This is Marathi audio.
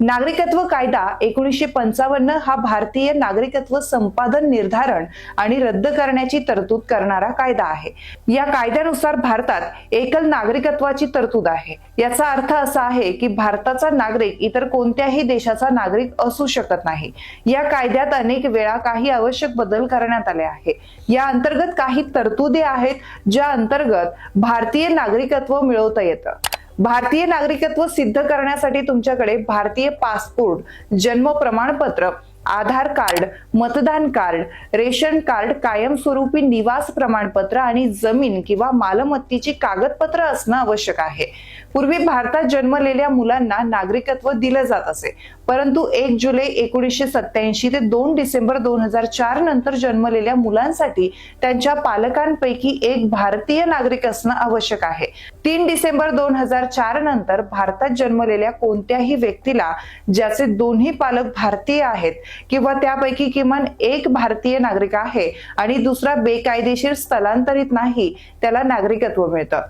नागरिकत्व कायदा एकोणीसशे पंचावन्न हा भारतीय नागरिकत्व संपादन निर्धारण आणि रद्द करण्याची तरतूद करणारा कायदा आहे. या कायद्यानुसार भारतात एकल नागरिकत्वाची तरतूद आहे. याचा अर्थ असा आहे की भारताचा नागरिक इतर कोणत्याही देशाचा नागरिक असू शकत नाही. या कायद्यात अनेक वेळा काही आवश्यक बदल करण्यात आले आहे. या अंतर्गत काही तरतुदी आहेत ज्या अंतर्गत भारतीय नागरिकत्व मिळवता येतं. भारतीय नागरिकत्व सिद्ध करण्यासाठी तुमच्याकडे भारतीय पासपोर्ट जन्म प्रमाणपत्र आधार कार्ड मतदान कार्ड रेशन कार्ड कायमस्वरूपी निवास प्रमाणपत्र आणि जमीन किंवा मालमत्तेची कागदपत्र असणं आवश्यक आहे. पूर्वी भारतात जन्मलेल्या मुलांना नागरिकत्व दिलं जात असे. परंतु एक जुलै एकोणीसशे सत्याऐंशी ते दोन डिसेंबर दोन हजार चार नंतर जन्मलेल्या मुलांसाठी त्यांच्या पालकांपैकी एक भारतीय नागरिक असणं आवश्यक आहे. तीन डिसेंबर दोन हजार चार नंतर भारतात जन्मलेल्या कोणत्याही व्यक्तीला ज्याचे दोन्ही पालक भारतीय आहेत किंवा त्यापैकी किमान एक भारतीय नागरिक आहे आणि दुसरा बेकायदेशीर स्थलांतरित नाही त्याला नागरिकत्व मिळतं.